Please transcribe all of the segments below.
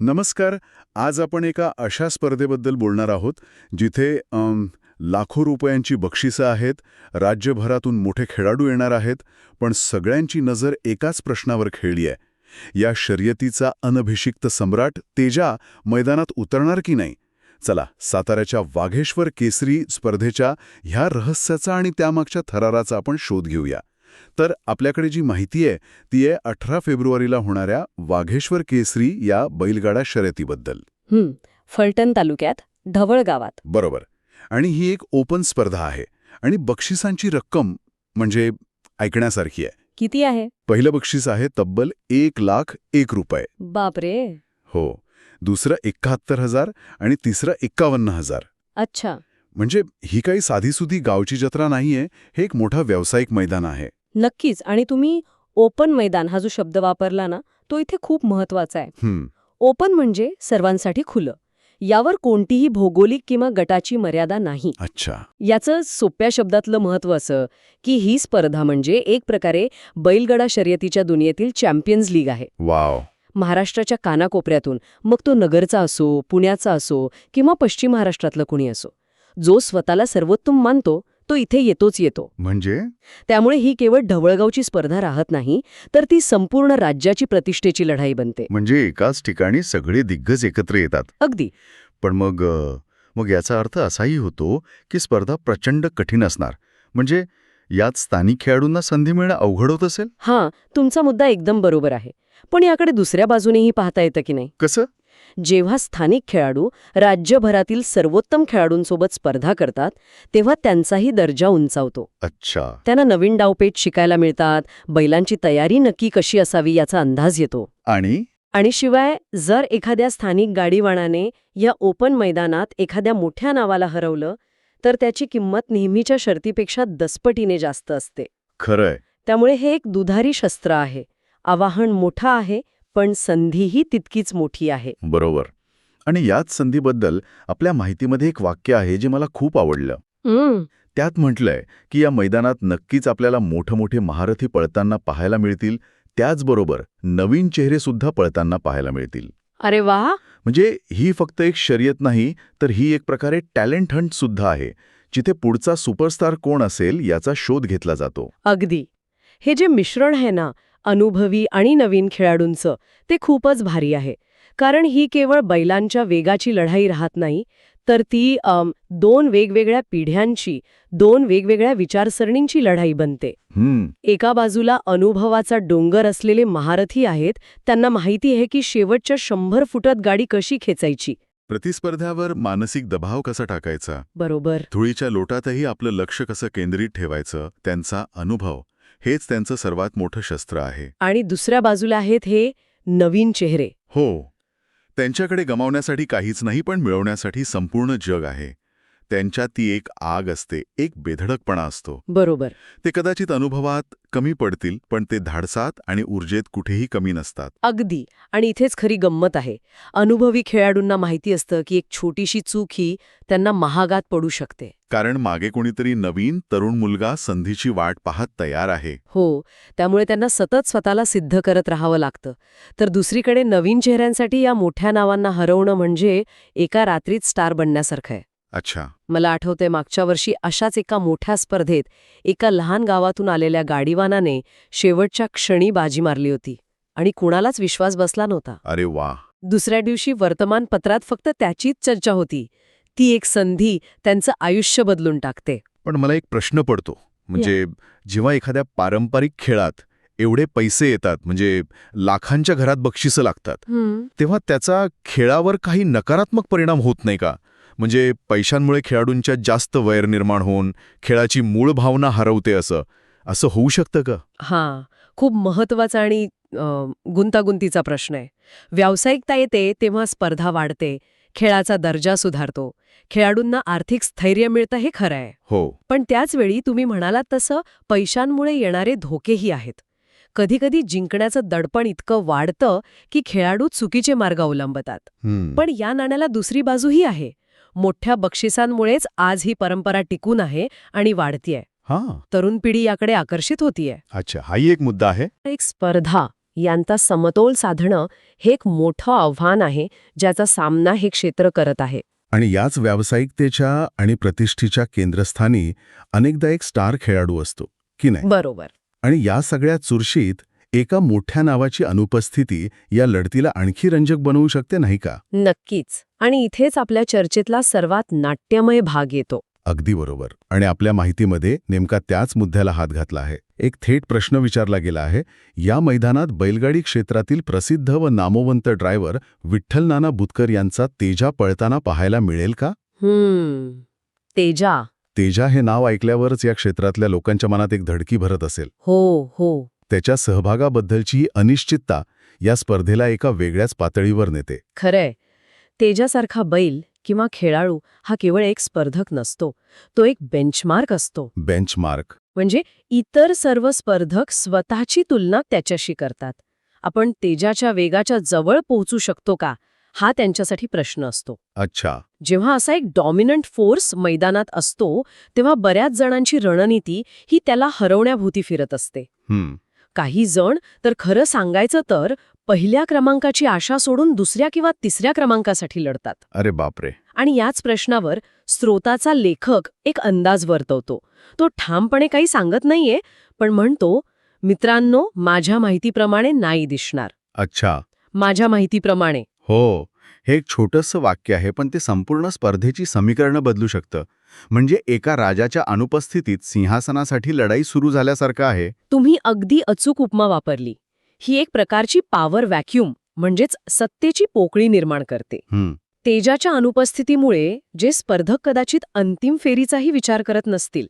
नमस्कार आज आपण एका अशा स्पर्धेबद्दल बोलणार आहोत जिथे लाखो रुपयांची बक्षिसं आहेत राज्यभरातून मोठे खेळाडू येणार आहेत पण सगळ्यांची नजर एकाच प्रश्नावर खेळली आहे. या शर्यतीचा अनभिषिक्त सम्राट तेजा मैदानात उतरणार की नाही? चला साताऱ्याच्या वाघेश्वर केसरी स्पर्धेच्या ह्या रहस्याचा आणि त्यामागच्या थराराचा आपण शोध घेऊया. तर आपल्याकडे जी माहिती आहे ती आहे अठरा फेब्रुवारीला होणाऱ्या वाघेश्वर केसरी या बैलगाडा शर्यतीबद्दल. फलटण तालुक्यात ढवळ गावात. बरोबर. आणि ही एक ओपन स्पर्धा आहे आणि बक्षिसांची रक्कम म्हणजे ऐकण्यासारखी आहे. किती आहे? पहिलं बक्षीस आहे तब्बल एक लाख एक रुपये. बापरे! हो. दुसरं एकाहत्तर हजार आणि तिसरं एक्कावन्न हजार. अच्छा. म्हणजे ही काही साधीसुधी गावची जत्रा नाहीये हे एक मोठा व्यावसायिक मैदान आहे. नक्कीच. आणि तुम्ही ओपन मैदान हा जो शब्द वापरला ना तो इथे खूप महत्त्वाचा आहे. ओपन म्हणजे सर्वांसाठी खुलं. यावर कोणतीही भौगोलिक किंवा गटाची मर्यादा नाही. अच्छा. याचं सोप्या शब्दातलं महत्त्व असं की ही स्पर्धा म्हणजे एक प्रकारे बैलगडा शर्यतीच्या दुनियेतील चॅम्पियन्स लीग आहे. वाव. महाराष्ट्राच्या कानाकोपऱ्यातून मग तो नगरचा असो पुण्याचा असो किंवा पश्चिम महाराष्ट्रातलं कुणी असो जो स्वतःला सर्वोत्तम मानतो तो इथे येतोच येतो. म्हणजे? त्यामुळे ही केवळ ढवळगावची स्पर्धा राहत नाही तर ती संपूर्ण राज्याची प्रतिष्ठेची लढाई बनते. म्हणजे एकाच ठिकाणी सगळे दिग्गज एकत्र येतात. अगदी. पण मग मग याचा अर्थ असाही होतो की स्पर्धा प्रचंड कठीण असणार. म्हणजे यात स्थानिक खेळाडूंना संधी मिळणं अवघड होत असेल? हां तुमचा मुद्दा एकदम बरोबर आहे. पण याकडे दुसऱ्या बाजूनेही पाहता येतं की नाही? कसं? जेव्हा स्थानिक खेळाडू राज्यभरातील सर्वोत्तम खेळाडूंसोबत स्पर्धा करतात तेव्हा त्यांचाही दर्जा उंचावतो. अच्छा. त्यांना नवीन डावपेच शिकायला मिळतात बैलांची तयारी नक्की कशी असावी याचा अंदाज येतो. आणि? आणि शिवाय जर एखाद्या स्थानिक गाडीवाणाने या ओपन मैदानात एखाद्या मोठ्या नावाला हरवलं तर त्याची किंमत नेहमीच्या शर्तीपेक्षा दसपटीने जास्त असते. खरंय. त्यामुळे हे एक दुधारी शस्त्र आहे. आवाहन मोठं आहे पण संधीही तितकीच मोठी आहे. बरोबर. आणि याच संधीबद्दल आपल्या माहितीमध्ये एक वाक्य आहे जे मला खूप आवडलं. हम्म. त्यात म्हटलंय की या मैदानात नक्कीच आपल्याला मोठे मोठे महारथी पळताना पाहायला मिळतील त्याचबरोबर नवीन चेहरे सुद्धा पळताना पाहायला मिळतील. अरे वा! म्हणजे ही फक्त एक शर्यत नाही तर ही एक प्रकारे टॅलेंट हंट सुद्धा आहे. जिथे पुढचा सुपरस्टार कोण असेल याचा शोध घेतला जातो. अगदी. हे जे मिश्रण आहे ना अनुभवी आणि नवीन खेळाडूंचं ते खूपच भारी आहे. कारण ही केवळ बैलांच्या वेगाची लढाई राहत नाही तर ती दोन वेगवेगळ्या पिढ्यांची दोन वेगवेगळ्या विचारसरणींची लढाई बनते. एका बाजूला अनुभवाचा डोंगर असलेले महारथी आहेत त्यांना माहिती आहे की शेवटच्या शंभर फुटात गाडी कशी खेचायची. प्रतिस्पर्ध्यावर मानसिक दबाव कसा टाकायचा? बरोबर. धुळीच्या लोटातही आपलं लक्ष कसं केंद्रित ठेवायचं? त्यांचा अनुभव. हेच त्यांचं सर्वात मोठं शस्त्र आहे. आणि दुसऱ्या बाजूला आहेत हे नवीन चेहरे. हो. त्यांच्याकडे गमावण्यासाठी काहीच नाही पण मिळवण्यासाठी संपूर्ण जग आहे. त्यांच्यात ती एक आग असते एक बेधडकपणा असतो. बरोबर. ते कदाचित अनुभवात कमी पडतील पण ते धाडसात आणि ऊर्जेत कुठेही कमी नसतात. अगदी. आणि इथेच खरी गंमत आहे. अनुभवी खेळाडूंना माहिती असतं की एक छोटीशी चूक ही त्यांना महागात पडू शकते. कारण मागे कोणीतरी नवीन तरुण मुलगा संधीची वाट पाहत तयार आहे. हो त्यामुळे त्यांना सतत स्वतःला सिद्ध करत राहावं लागतं. तर दुसरीकडे नवीन चेहऱ्यांसाठी या मोठ्या नावांना हरवणं म्हणजे एका रात्रीत स्टार बनण्यासारखं आहे. अच्छा. मला आठवते मागच्या वर्षी अशाच एका मोठ्या स्पर्धेत एका लहान गावातून आलेल्या गाडीवानाने शेवटच्या क्षणी बाजी मारली होती आणि कुणालाच विश्वास बसला नव्हता. अरे वा. दुसऱ्या दिवशी वर्तमानपत्रात फक्त त्याचीच चर्चा होती. ती एक संधी त्यांचं आयुष्य बदलून टाकते. पण मला एक प्रश्न पडतो. म्हणजे जेव्हा एखाद्या पारंपरिक खेळात एवढे पैसे येतात म्हणजे लाखांच्या घरात बक्षिसं लागतात तेव्हा त्याचा खेळावर काही नकारात्मक परिणाम होत नाही का? म्हणजे पैशांमुळे खेळाडूंच्या जास्त वैर निर्माण होऊन खेळाची मूळ भावना हरवते असं. असं होऊ शकतं का? हां. खूप महत्त्वाचा आणि गुंतागुंतीचा प्रश्न आहे. व्यावसायिकता येते तेव्हा स्पर्धा वाढते खेळाचा दर्जा सुधारतो. खेळाडूंना आर्थिक स्थैर्य मिळतं हे खरं आहे. हो. पण त्याचवेळी तुम्ही म्हणालात तसं पैशांमुळे येणारे धोकेही आहेत. कधीकधी जिंकण्याचं दडपण इतकं वाढतं की खेळाडू चुकीचे मार्ग अवलंबतात. पण या नाण्याला दुसरी बाजूही आहे. मोठ्या बक्षिसांमुळेच आज ही परंपरा टिकून आहे आणि वाढतीये. हां. तरुण पिढी याकडे आकर्षित होतीये. अच्छा हाही एक मुद्दा आहे. एक स्पर्धा यांचा समतोल साधणं हे एक मोठं आव्हान आहे ज्याचा सामना हे क्षेत्र करत आहे. आणि याच व्यावसायिकतेच्या आणि प्रतिष्ठेच्या केंद्रस्थानी अनेकदा एक स्टार खेळाडू असतो की नाही? बरोबर. आणि या सगळ्या चुरशीत एका मोठ्या नावाची अनुपस्थिती या लढतीला आणखी रंजक बनवू शकते नाही का? नक्कीच. आणि इथेच आपल्या चर्चेतला सर्वात नाट्यमय भाग येतो. अगदी बरोबर. आणि आपल्या माहितीमध्ये नेमका त्याच मुद्द्याला हात घातला आहे. एक थेट प्रश्न विचारला गेला आहे. या मैदानात बैलगाडी क्षेत्रातील प्रसिद्ध व नामवंत ड्रायव्हर विठ्ठल नाना बुतकर यांचा तेजा पळताना पाहायला मिळेल का? हम्म. तेजा. तेजा हे नाव ऐकल्यावरच या क्षेत्रातल्या लोकांच्या मनात एक धडकी भरत असेल. हो हो. त्याच्या सहभागाबद्दलची अनिश्चितता या स्पर्धेला एका वेगळ्याच पातळीवर नेते. खरंय. तेजासारखा बैल किंवा खेळाडू हा केवळ एक स्पर्धक नसतो. तो एक बेंचमार्क असतो. बेंचमार्क. म्हणजे इतर सर्व स्पर्धक स्वतःची तुलना त्याच्याशी करतात. आपण तेजाच्या वेगाच्या जवळ पोहोचू शकतो का? हा त्यांच्यासाठी प्रश्न असतो. अच्छा. जेव्हा असा एक डॉमिनंट फोर्स मैदानात असतो तेव्हा बऱ्याच जणांची रणनीती ही त्याला हरवण्याभोवती फिरत असते. हम्म. काही जण तर खरं सांगायचं तर पहिल्या क्रमांकाची आशा सोडून दुसऱ्या किंवा तिसऱ्या क्रमांकासाठी लढतात. अरे बापरे. आणि याच प्रश्नावर स्रोताचा लेखक एक अंदाज वर्तवतो. तो ठामपणे काही सांगत नाहीये पण म्हणतो मित्रांनो माझ्या माहितीप्रमाणे नाही दिसणार. अच्छा. माझ्या माहितीप्रमाणे. हो. हे एक छोटंसं वाक्य आहे पण ते संपूर्ण स्पर्धेची समीकरणं बदलू शकतं. म्हणजे एका राजाच्या अनुपस्थितीत सिंहासनासाठी लढाई सुरू झाल्यासारखं आहे. तुम्ही अगदी अचूक उपमा वापरली. ही एक प्रकारची पॉवर व्हॅक्यूम म्हणजेच सत्तेची पोकळी निर्माण करते. तेजाच्या अनुपस्थितीमुळे जे स्पर्धक कदाचित अंतिम फेरीचाही विचार करत नसतील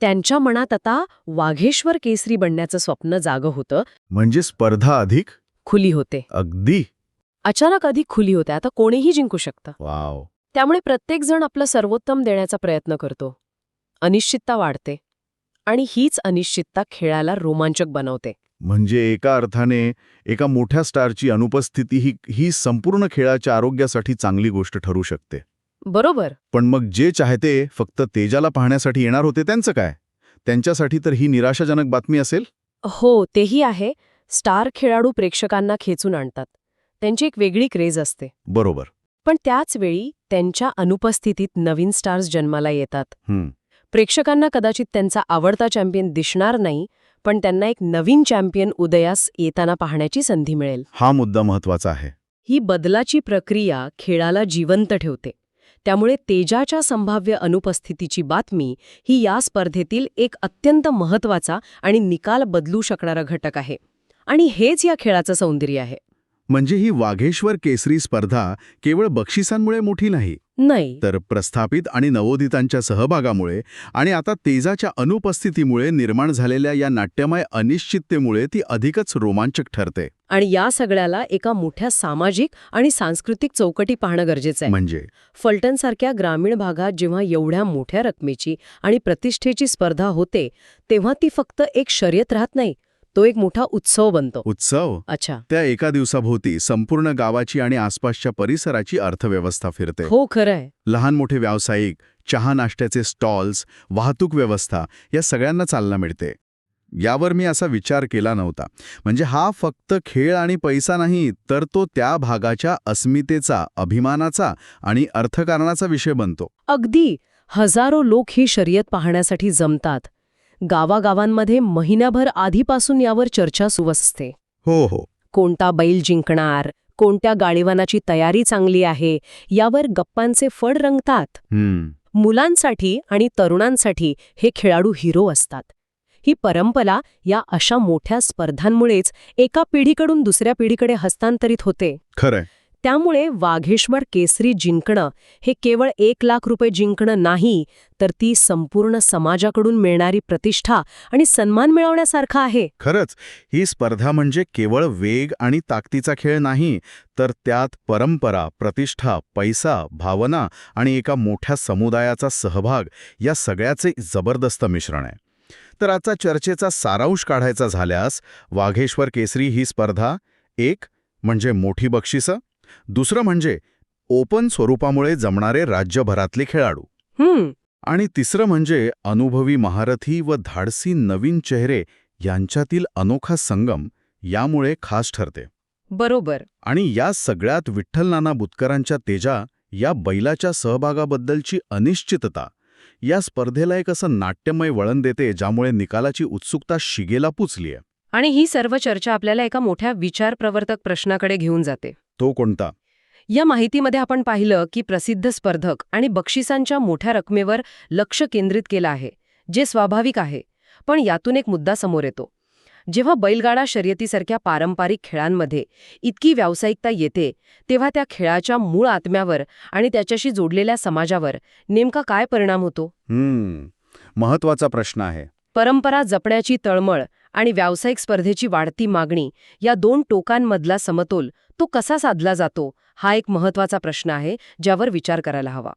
त्यांच्या मनात आता वाघेश्वर केसरी बनण्याचं स्वप्न जागं होतं. म्हणजे स्पर्धा अधिक? खुली होते. अगदी. अचानक अधिक खुली होते आता कोणीही जिंकू शकतं. वाव. त्यामुळे प्रत्येकजण आपलं सर्वोत्तम देण्याचा प्रयत्न करतो. अनिश्चितता वाढते आणि हीच अनिश्चितता खेळाला रोमांचक बनवते. म्हणजे एका अर्थाने एका मोठ्या स्टारची अनुपस्थिती ही ही संपूर्ण खेळाच्या आरोग्यासाठी चांगली गोष्ट ठरू शकते. बरोबर. पण मग जे चाहते फक्त तेजाला पाहण्यासाठी येणार होते त्यांचं काय? त्यांच्यासाठी तर ही निराशाजनक बातमी असेल? हो तेही आहे. स्टार खेळाडू प्रेक्षकांना खेचून आणतात. त्यांची एक वेगळी क्रेज असते. बरोबर. पण त्याच वेळी त्यांच्या अनुपस्थितीत नवीन स्टार्स जन्माला येतात. प्रेक्षकांना कदाचित त्यांचा आवडता चॅम्पियन दिसणार नाही पण त्यांना एक नवीन चॅम्पियन उदयास येताना पाहण्याची संधी मिळेल. हा मुद्दा महत्त्वाचा आहे. ही बदलाची प्रक्रिया खेळाला जिवंत ठेवते. त्यामुळे तेजाच्या संभाव्य अनुपस्थितीची बातमी ही या स्पर्धेतील एक अत्यंत महत्त्वाचा आणि निकाल बदलू शकणारा घटक आहे. आणि हेच या खेळाचं सौंदर्य आहे. म्हणजे ही वाघेश्वर केसरी स्पर्धा केवळ बक्षिसांमुळे मोठी नाही नाही. तर प्रस्थापित आणि नवोदितांच्या सहभागामुळे आणि आता तेजाच्या अनुपस्थितीमुळे निर्माण झालेल्या या नाट्यमय अनिश्चिततेमुळे ती अधिकच रोमांचक ठरते. आणि या सगळ्याला एका मोठ्या सामाजिक आणि सांस्कृतिक चौकटी पाहणं गरजेचं आहे. म्हणजे? फलटणसारख्या ग्रामीण भागात जेव्हा एवढ्या मोठ्या रकमेची आणि प्रतिष्ठेची स्पर्धा होते तेव्हा ती फक्त एक शर्यत राहत नाही तो एक मोठा उत्सव बनतो. उत्सव? अच्छा. त्या एका दिवसाभोवती संपूर्ण गावाची आणि आसपासच्या परिसराची अर्थव्यवस्था फिरते. हो खरंय. लहान मोठे व्यावसायिक चहा नाश्त्याचे स्टॉल्स वाहतूक व्यवस्था या सगळ्यांना चालना मिळते. यावर मी असा विचार केला नव्हता. म्हणजे हा फक्त खेळ आणि पैसा नाही तर तो त्या भागाच्या अस्मितेचा अभिमानाचा आणि अर्थकारणाचा विषय बनतो. अगदी. हजारो लोक ही शर्यत पाहण्यासाठी जमतात. गावागावांमध्ये महिनाभर आधीपासून यावर चर्चा सुरू असते. हो हो. कोणता बैल जिंकणार कोणत्या गाळीवानाची तयारी चांगली आहे यावर गप्पांचे फड रंगतात. मुलांसाठी आणि तरुणांसाठी हे खेळाडू हिरो असतात. ही परंपरा या अशा मोठ्या स्पर्धांमुळेच एका पिढीकडून दुसऱ्या पिढीकडे हस्तांतरित होते. खरंय. त्यामुळे वाघेश्वर केसरी जिंकणं हे केवळ एक लाख रुपये जिंकणं नाही तर ती संपूर्ण समाजाकडून मिळणारी प्रतिष्ठा आणि सन्मान मिळवण्यासारखं आहे. खरंच ही स्पर्धा म्हणजे केवळ वेग आणि ताकदीचा खेळ नाही तर त्यात परंपरा प्रतिष्ठा पैसा भावना आणि एका मोठ्या समुदायाचा सहभाग या सगळ्याचे जबरदस्त मिश्रण आहे. तर आजचा चर्चेचा सारांश काढायचा झाल्यास वाघेश्वर केसरी ही स्पर्धा एक म्हणजे मोठी बक्षिसं दुसरं म्हणजे ओपन स्वरूपामुळे जमणारे राज्यभरातले खेळाडू. आणि तिसरं म्हणजे अनुभवी महारथी व धाडसी नवीन चेहरे यांच्यातील अनोखा संगम यामुळे खास ठरते. बरोबर. आणि या सगळ्यात विठ्ठल नाना बुतकरांच्या तेजा या बैलाच्या सहभागाबद्दलची अनिश्चितता या स्पर्धेला एक असं नाट्यमय वळण देते ज्यामुळे निकालाची उत्सुकता शिगेला पुचलीय. आणि ही सर्व चर्चा आपल्याला एका मोठ्या विचारप्रवर्तक प्रश्नाकडे घेऊन जाते. तो कोणता? या माहितीमध्ये आपण पाहिलं की प्रसिद्ध स्पर्धक आणि बक्षिसांच्या मोठ्या रकमेवर लक्ष केंद्रित केलं आहे जे स्वाभाविक आहे. पण यातून एक मुद्दा समोर येतो. जेव्हा बैलगाडा शर्यतीसारख्या पारंपरिक खेळांमध्ये इतकी व्यावसायिकता येते तेव्हा त्या खेळाच्या मूळ आत्म्यावर आणि त्याच्याशी जोडलेल्या समाजावर नेमका काय परिणाम होतो? महत्त्वाचा प्रश्न आहे. परंपरा जपण्याची तळमळ आणि व्यावसायिक स्पर्धेची वाढती मागणी या दोन टोकांमधला समतोल तो कसा साधला जातो हा एक महत्त्वाचा प्रश्न आहे ज्यावर विचार करायला हवा.